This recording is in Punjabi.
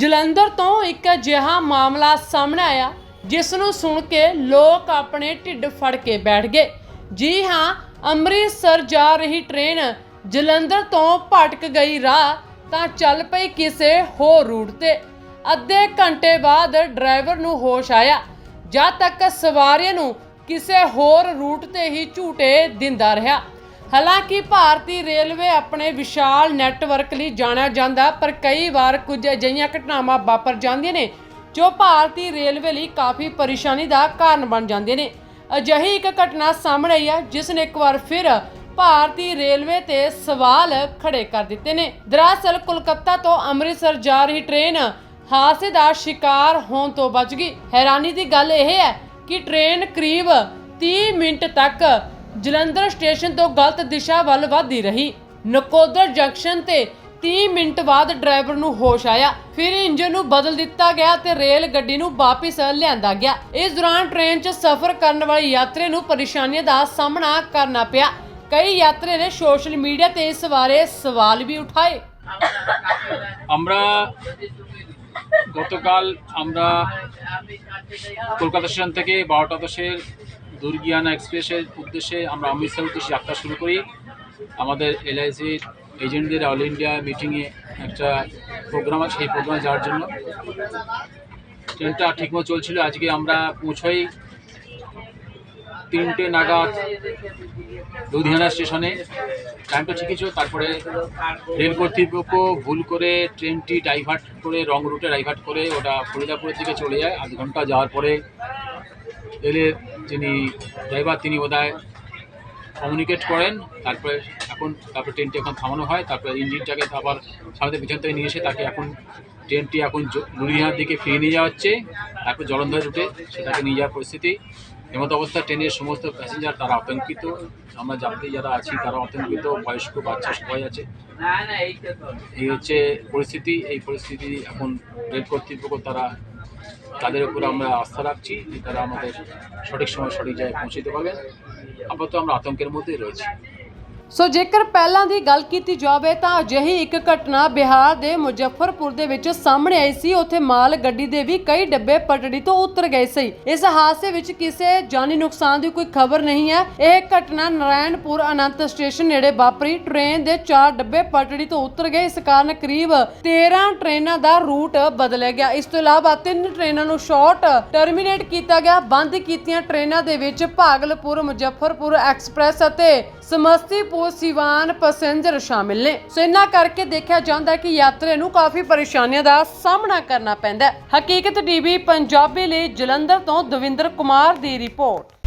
ਜਲੰਧਰ ਤੋਂ ਇੱਕ ਅਜਿਹਾ ਮਾਮਲਾ ਸਾਹਮਣੇ ਆਇਆ, ਜਿਸ ਨੂੰ ਸੁਣ ਕੇ ਲੋਕ ਆਪਣੇ ਢਿੱਡ ਫੜ ਕੇ ਬੈਠ ਗਏ। ਜੀ ਹਾਂ, ਅੰਮ੍ਰਿਤਸਰ ਜਾ ਰਹੀ ਟ੍ਰੇਨ ਜਲੰਧਰ ਤੋਂ ਭਟਕ ਗਈ ਰਾਹ, ਤਾਂ ਚੱਲ ਪਈ ਕਿਸੇ ਹੋਰ ਰੂਟ ਤੇ। ਅੱਧੇ ਘੰਟੇ ਬਾਅਦ ਡਰਾਈਵਰ ਨੂੰ ਹੋਸ਼ ਆਇਆ। ਜਦ ਤੱਕ ਸਵਾਰੀਆਂ ਨੂੰ ਕਿਸੇ ਹੋਰ ਰੂਟ ਤੇ ਹੀ ਝੂਟੇ ਦਿੰਦਾ ਰਿਹਾ ਹਾਲਾਂਕਿ ਭਾਰਤੀ ਰੇਲਵੇ ਆਪਣੇ ਵਿਸ਼ਾਲ ਨੈਟਵਰਕ ਲਈ ਜਾਣਿਆ ਜਾਂਦਾ, ਪਰ ਕਈ ਵਾਰ ਕੁਝ ਅਜਿਹੀਆਂ ਘਟਨਾਵਾਂ ਵਾਪਰ ਜਾਂਦੀਆਂ ਨੇ, ਜੋ ਭਾਰਤੀ ਰੇਲਵੇ ਲਈ ਕਾਫੀ ਪਰੇਸ਼ਾਨੀ ਦਾ ਕਾਰਨ ਬਣ ਜਾਂਦੀਆਂ ਨੇ। ਅਜਿਹੀ ਇੱਕ ਘਟਨਾ ਸਾਹਮਣੇ ਆਈ ਹੈ ਜਿਸ ਨੇ ਇੱਕ ਵਾਰ ਫਿਰ ਭਾਰਤੀ ਰੇਲਵੇ ਤੇ ਸਵਾਲ ਖੜੇ ਕਰ ਦਿੱਤੇ ਨੇ। ਦਰਅਸਲ, ਕੋਲਕਾਤਾ ਤੋਂ ਅੰਮ੍ਰਿਤਸਰ ਜਾ ਰਹੀ ਟ੍ਰੇਨ ਹਾਦਸੇ ਦਾ ਸ਼ਿਕਾਰ ਹੋਣ ਤੋਂ ਬਚ ਗਈ। ਹੈਰਾਨੀ ਦੀ ਗੱਲ ਇਹ ਹੈ ਕਿ ਟ੍ਰੇਨ ਕਰੀਬ 30 ਮਿੰਟ ਤੱਕ ਜਲੰਧਰ ਸਟੇਸ਼ਨ ਤੋਂ ਗਲਤ ਦਿਸ਼ਾ ਵੱਲ ਵਧਦੀ ਰਹੀ ਨਕੋਦਰ ਜੰਕਸ਼ਨ ਤੇ 30 ਮਿੰਟ ਬਾਅਦ ਡਰਾਈਵਰ ਨੂੰ ਹੋਸ਼ ਆਇਆ ਫਿਰ ਇੰਜਨ ਨੂੰ ਬਦਲ ਦਿੱਤਾ ਗਿਆ ਤੇ ਰੇਲ ਗੱਡੀ ਨੂੰ ਵਾਪਸ ਲਿਆਂਦਾ ਗਿਆ ਇਸ ਦੌਰਾਨ ਟ੍ਰੇਨ 'ਚ ਸਫ਼ਰ ਕਰਨ ਵਾਲੇ ਯਾਤਰੀ ਨੂੰ ਪਰੇਸ਼ਾਨੀਆਂ ਦਾ ਸਾਹਮਣਾ ਕਰਨਾ ਪਿਆ ਕਈ ਯਾਤਰੀ ਨੇ ਸੋਸ਼ਲ ਮੀਡੀਆ ਤੇ ਇਸ ਬਾਰੇ ਸਵਾਲ ਵੀ ਉਠਾਏ আমরা গতকাল আমরা কলকাতা স্টেশন থেকে বারোটা দশের দুর্গিয়ানা এক্সপ্রেসের উদ্দেশ্যে আমরা অমৃতসর উদ্দেশ্যে যাত্রা শুরু করি। আমাদের এলআইসির এজেন্টদের অল ইন্ডিয়া মিটিংয়ে একটা প্রোগ্রাম আছে, সেই প্রোগ্রামে যাওয়ার জন্য। ট্রেনটা ঠিকমতো চলছিল। আজকে আমরা পৌঁছই তিনটে নাগাদ লুধিয়ানা স্টেশনে। টাইমটা ঠিকই ছিল। তারপরে রেল কর্তৃপক্ষ ভুল করে ট্রেনটি ডাইভার্ট করে, রং রুটে ডাইভার্ট করে ওটা ফরিদাপুরের দিকে চলে যায়। আধ ঘণ্টা যাওয়ার পরে রেলের যিনি ড্রাইভার তিনি বোধহয় কমিউনিকেট করেন তারপরে এখন তারপরে ট্রেনটি এখন থামানো হয় তারপরে ইঞ্জিনটাকে আবার সামনে পিছন থেকে নিয়ে এসে তাকে এখন ট্রেনটি এখন লুধিয়ানার দিকে ফিরিয়ে নিয়ে যাওয়া হচ্ছে তারপর জলন্ধর রুটে সেটাকে নিয়ে যাওয়ার পরিস্থিতি। এমতো অবস্থা ট্রেনের সমস্ত প্যাসেঞ্জার তারা আতঙ্কিত। আমরা যাত্রী যারা আছি তারা আতঙ্কিত বয়স্ক বাচ্চা সবাই আছে। এই হচ্ছে পরিস্থিতি এই পরিস্থিতি এখন রেল কর্তৃপক্ষ তারা তাদের উপর আমরা আস্থা রাখছি যে তারা আমাদের সঠিক সময় সঠিক জায়গায় পৌঁছে দিতে পারবেন আপাতত আমরা আতঙ্কের মধ্যেই রয়েছি। ਸੋ ਜੇਕਰ ਪਹਿਲਾਂ ਦੀ ਗੱਲ ਕੀਤੀ ਜਾਵੇ ਤਾਂ ਅਜਿਹੀ ਇੱਕ ਘਟਨਾ ਬਿਹਾਰ ਦੇ ਮੁਜ਼ੱਫਰਪੁਰ ਦੇ ਵਿੱਚ ਸਾਹਮਣੇ ਆਈ ਸੀ। ਉੱਥੇ ਮਾਲ ਗੱਡੀ ਦੇ ਵੀ ਕਈ ਡੱਬੇ ਪਟੜੀ ਤੋਂ ਉਤਰ ਗਏ ਸੀ। ਇਸ ਹਾਦਸੇ ਵਿੱਚ ਕਿਸੇ ਜਾਨੀ ਨੁਕਸਾਨ ਦੀ ਕੋਈ ਖਬਰ ਨਹੀਂ ਹੈ। ਇਹ ਘਟਨਾ ਨਾਰਾਇਣਪੁਰ ਅਨੰਤ ਸਟੇਸ਼ਨ ਨੇੜੇ ਵਾਪਰੀ। ਟ੍ਰੇਨ ਦੇ ਚਾਰ ਡੱਬੇ ਪਟੜੀ ਤੋਂ ਉਤਰ ਗਏ। ਇਸ ਕਾਰਨ ਕਰੀਬ 13 ਟ੍ਰੇਨਾਂ ਦਾ ਰੂਟ ਬਦਲਿਆ ਗਿਆ। ਇਸ ਤੋਂ ਇਲਾਵਾ ਤਿੰਨ ਟ੍ਰੇਨਾਂ ਨੂੰ ਸ਼ਾਰਟ ਟਰਮੀਨੇਟ ਕੀਤਾ ਗਿਆ। ਬੰਦ ਕੀਤੀਆਂ ਟ੍ਰੇਨਾਂ ਦੇ ਵਿੱਚ ਭਾਗਲਪੁਰ, ਮੁਜ਼ੱਫਰਪੁਰ ਐਕਸਪ੍ਰੈਸ ਅਤੇ ਸਮਸਤੀਪੁਰ ਸਿਵਾਨ ਪੈਸੇਂਜਰ ਸ਼ਾਮਿਲ ਨੇ। ਸੋ ਇਹਨਾਂ ਕਰਕੇ ਦੇਖਿਆ ਜਾਂਦਾ ਹੈ ਕਿ ਯਾਤਰੀ ਨੂੰ ਕਾਫੀ ਪਰੇਸ਼ਾਨੀਆਂ ਦਾ ਸਾਹਮਣਾ ਕਰਨਾ ਪੈਂਦਾ ਹੈ। ਹਕੀਕਤ ਟੀਵੀ ਪੰਜਾਬੀ ਲਈ ਜਲੰਧਰ ਤੋਂ ਦਵਿੰਦਰ ਕੁਮਾਰ ਦੀ ਰਿਪੋਰਟ।